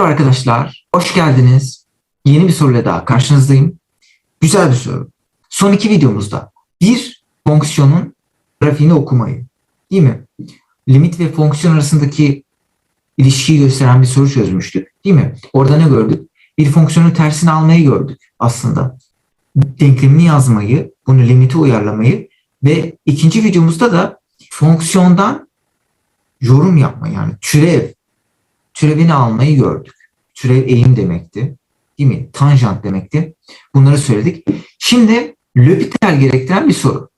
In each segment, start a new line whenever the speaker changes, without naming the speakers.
Merhaba arkadaşlar, hoş geldiniz. Yeni bir soruyla daha karşınızdayım. Güzel bir soru. Son iki videomuzda bir fonksiyonun grafiğini okumayı, değil mi? Limit ve fonksiyon arasındaki ilişkiyi gösteren bir soru çözmüştük, değil mi? Orada ne gördük? Bir fonksiyonun tersini almayı gördük aslında. Denklemini yazmayı, bunu limite uyarlamayı ve ikinci videomuzda da fonksiyondan yorum yapma yani türev türevini almayı gördük. Türev eğim demekti. Değil mi? Tanjant demekti. Bunları söyledik. Şimdi L'Hopital gerektiren bir soru.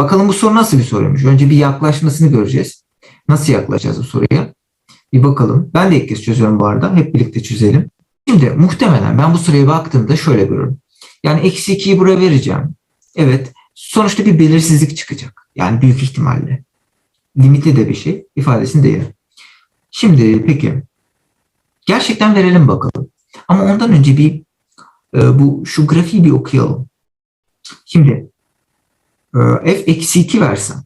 Bakalım bu soru nasıl bir soruymuş? Önce bir yaklaşmasını göreceğiz. Nasıl yaklaşacağız bu soruya? Bir bakalım. Ben de ilk kez çözüyorum bu arada. Hep birlikte çözelim. Şimdi muhtemelen ben bu soruya baktığımda şöyle görürüm. Yani eksi 2'yi buraya vereceğim. Evet. Sonuçta bir belirsizlik çıkacak. Yani büyük ihtimalle. Limitli de bir şey. ifadesini değeri. Şimdi peki gerçekten verelim bakalım. Ama ondan önce bir e, bu şu grafiği bir okuyalım. Şimdi e, f eksi 2 versem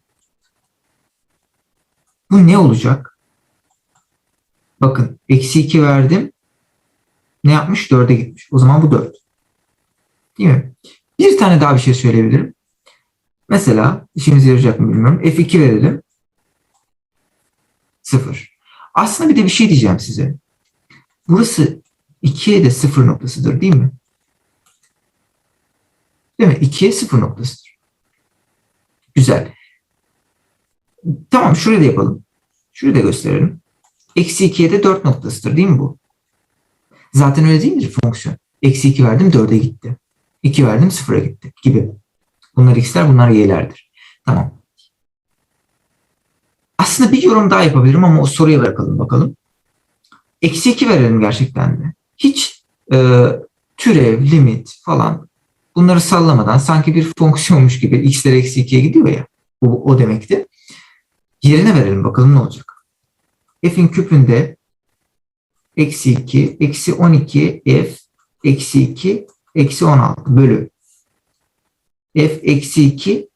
bu ne olacak? Bakın eksi 2 verdim. Ne yapmış? 4'e gitmiş. O zaman bu 4. Değil mi? Bir tane daha bir şey söyleyebilirim. Mesela işimize yarayacak mı bilmiyorum. F2 verelim. 0. Aslında bir de bir şey diyeceğim size. Burası 2'ye de 0 noktasıdır değil mi? Değil mi? 2'ye 0 noktasıdır. Güzel. Tamam şurayı da yapalım. Şurayı da gösterelim. Eksi 2'ye de 4 noktasıdır değil mi bu? Zaten öyle değil midir fonksiyon? Eksi 2 verdim 4'e gitti. 2 verdim 0'a gitti gibi. Bunlar x'ler bunlar y'lerdir. Tamam. Aslında bir yorum daha yapabilirim ama o soruya bırakalım bakalım. Eksi 2 verelim gerçekten de. Hiç e, türev, limit falan bunları sallamadan sanki bir fonksiyonmuş gibi x'ler eksi 2'ye gidiyor ya. Bu, o demekti. Yerine verelim bakalım ne olacak. f'in küpünde eksi 2, eksi 12 f eksi 2, eksi 16 bölü f eksi 2,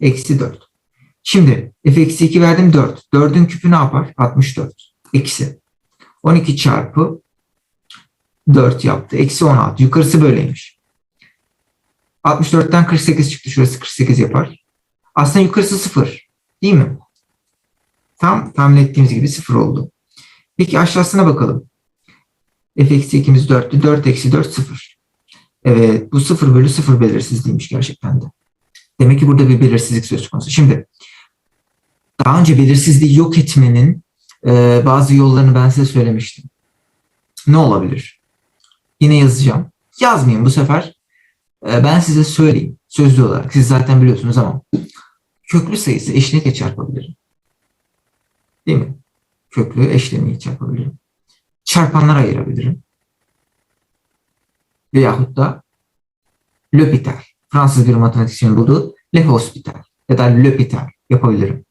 eksi 4. Şimdi f eksi 2 verdim 4. 4'ün küpü ne yapar? 64. Eksi. 12 çarpı 4 yaptı. Eksi 16. Yukarısı böyleymiş. 64'ten 48 çıktı. Şurası 48 yapar. Aslında yukarısı 0. Değil mi? Tam tahmin ettiğimiz gibi 0 oldu. Peki aşağısına bakalım. f eksi 2'miz 4'tü. 4 eksi 4 0. Evet bu 0 bölü 0 belirsizliğiymiş gerçekten de. Demek ki burada bir belirsizlik söz konusu. Şimdi daha önce belirsizliği yok etmenin e, bazı yollarını ben size söylemiştim. Ne olabilir? Yine yazacağım. Yazmayayım bu sefer. E, ben size söyleyeyim. Sözlü olarak. Siz zaten biliyorsunuz ama köklü sayısı eşlikle çarpabilirim. Değil mi? Köklü eşleniği çarpabilirim. Çarpanlar ayırabilirim. Veyahut da L'Hopital. Fransız bir matematikçinin bulduğu Le Hospital ya da L'Hopital yapabilirim.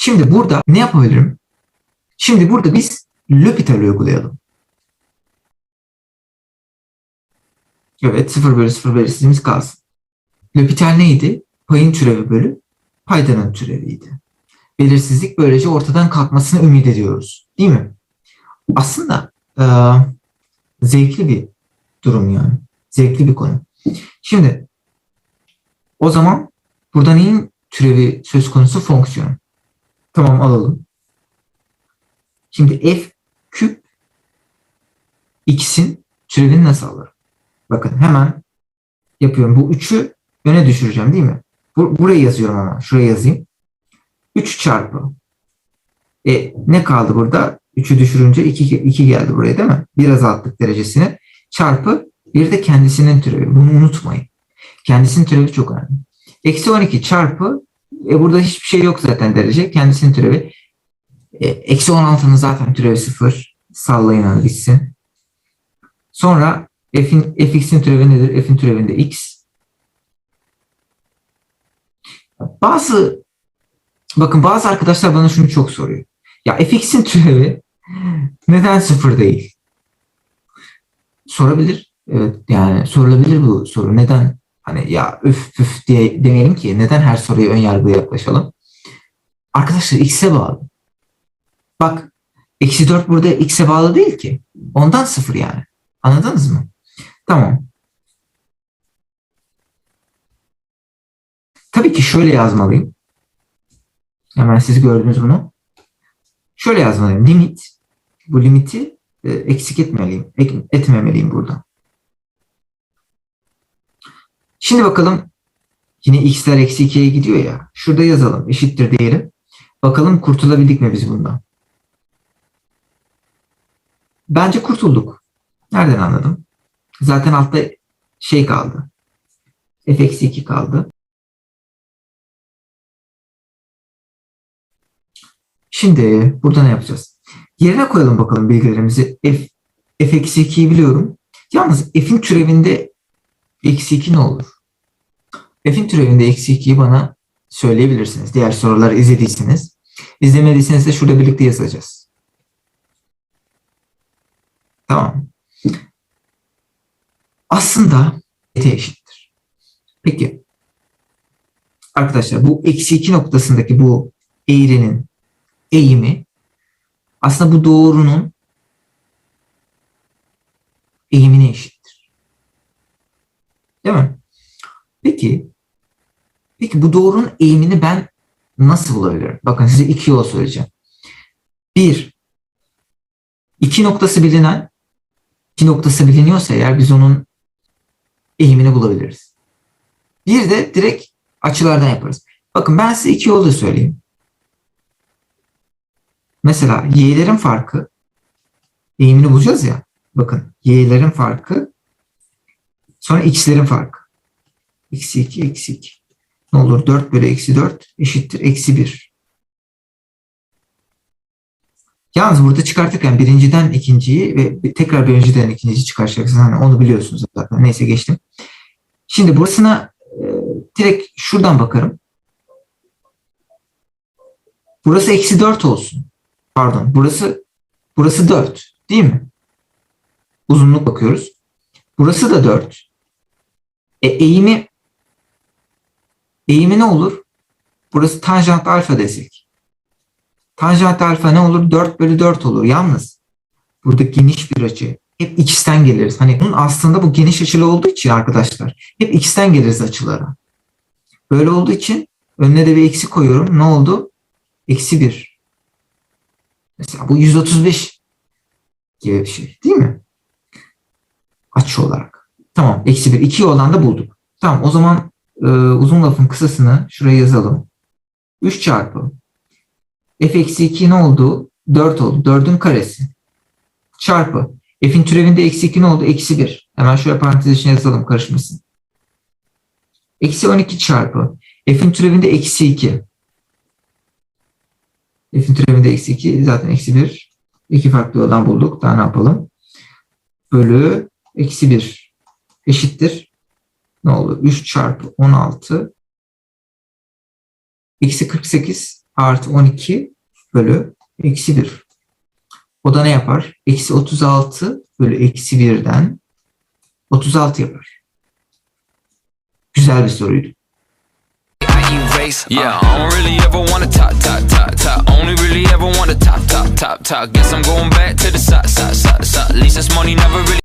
Şimdi burada ne yapabilirim? Şimdi burada biz L'Hopital uygulayalım. Evet 0 bölü 0 belirsizliğimiz kalsın. L'Hopital neydi? Payın türevi bölü paydanın türeviydi. Belirsizlik böylece ortadan kalkmasını ümit ediyoruz. Değil mi? Aslında e, zevkli bir durum yani. Zevkli bir konu. Şimdi o zaman burada neyin türevi söz konusu fonksiyon. Tamam alalım. Şimdi f küp x'in türevini nasıl alırım? Bakın hemen yapıyorum. Bu 3'ü öne düşüreceğim değil mi? Bur buraya yazıyorum ama. Şuraya yazayım. 3 çarpı. E, ne kaldı burada? 3'ü düşürünce 2, 2 geldi buraya değil mi? Bir azalttık derecesini. Çarpı bir de kendisinin türevi. Bunu unutmayın. Kendisinin türevi çok önemli. Eksi 12 çarpı e burada hiçbir şey yok zaten derece. Kendisinin türevi. E, eksi 16'nın zaten türevi 0. Sallayın onu gitsin. Sonra f'in fx'in türevi nedir? F'in türevinde x. Bazı bakın bazı arkadaşlar bana şunu çok soruyor. Ya fx'in türevi neden sıfır değil? Sorabilir. Evet yani sorulabilir bu soru. Neden Hani ya üf üf diye demeyelim ki neden her soruya ön yargılı yaklaşalım? Arkadaşlar x'e bağlı. Bak Eksi 4 burada x'e bağlı değil ki. Ondan sıfır yani. Anladınız mı? Tamam. Tabii ki şöyle yazmalıyım. Hemen siz gördünüz bunu. Şöyle yazmalıyım. Limit. Bu limiti e, eksik etmeliyim. etmemeliyim burada. Şimdi bakalım yine x'ler eksi 2'ye gidiyor ya. Şurada yazalım. Eşittir diyelim. Bakalım kurtulabildik mi biz bundan? Bence kurtulduk. Nereden anladım? Zaten altta şey kaldı. f eksi 2 kaldı. Şimdi burada ne yapacağız? Yerine koyalım bakalım bilgilerimizi. F, eksi 2'yi biliyorum. Yalnız f'in türevinde eksi 2 ne olur? F'in türevinde eksi 2'yi bana söyleyebilirsiniz. Diğer soruları izlediyseniz. İzlemediyseniz de şurada birlikte yazacağız. Tamam. Aslında t eşittir. Peki. Arkadaşlar bu eksi 2 noktasındaki bu eğrinin eğimi aslında bu doğrunun eğimine eşittir. Değil mi? Peki peki bu doğrunun eğimini ben nasıl bulabilirim? Bakın size iki yol söyleyeceğim. Bir, iki noktası bilinen, iki noktası biliniyorsa eğer biz onun eğimini bulabiliriz. Bir de direkt açılardan yaparız. Bakın ben size iki yolda söyleyeyim. Mesela y'lerin farkı eğimini bulacağız ya. Bakın y'lerin farkı sonra x'lerin farkı. Eksi 2, eksi 2. Ne olur? 4 bölü eksi 4 eşittir eksi 1. Yalnız burada çıkartırken birinciden ikinciyi ve tekrar birinciden ikinciyi çıkaracaksınız. Hani onu biliyorsunuz zaten. Neyse geçtim. Şimdi burasına e, direkt şuradan bakarım. Burası eksi 4 olsun. Pardon. Burası burası 4. Değil mi? Uzunluk bakıyoruz. Burası da 4. E, eğimi eğimi ne olur? Burası tanjant alfa desek. Tanjant alfa ne olur? 4 bölü 4 olur. Yalnız burada geniş bir açı. Hep x'ten geliriz. Hani bunun aslında bu geniş açılı olduğu için arkadaşlar hep x'ten geliriz açılara. Böyle olduğu için önüne de bir eksi koyuyorum. Ne oldu? Eksi 1. Mesela bu 135 gibi bir şey değil mi? Açı olarak. Tamam. Eksi 1. 2 olan da bulduk. Tamam. O zaman e, uzun lafın kısasını şuraya yazalım. 3 çarpı f eksi 2 ne oldu? 4 oldu. 4'ün karesi. Çarpı. F'in türevinde eksi 2 ne oldu? Eksi 1. Hemen şöyle parantez içine yazalım karışmasın. Eksi 12 çarpı. F'in türevinde eksi 2. F'in türevinde eksi 2 zaten eksi 1. İki farklı yoldan bulduk. Daha ne yapalım? Bölü eksi 1 eşittir. Ne oldu? 3 çarpı 16 eksi 48 artı 12 bölü eksi 1. O da ne yapar? Eksi 36 bölü eksi 1'den 36 yapar. Güzel bir soruydu.
Yeah, I don't really ever wanna top, top, top, top. Only really ever wanna top, top, top, top. Guess I'm going back to the side, side, side, side. At least this money never really.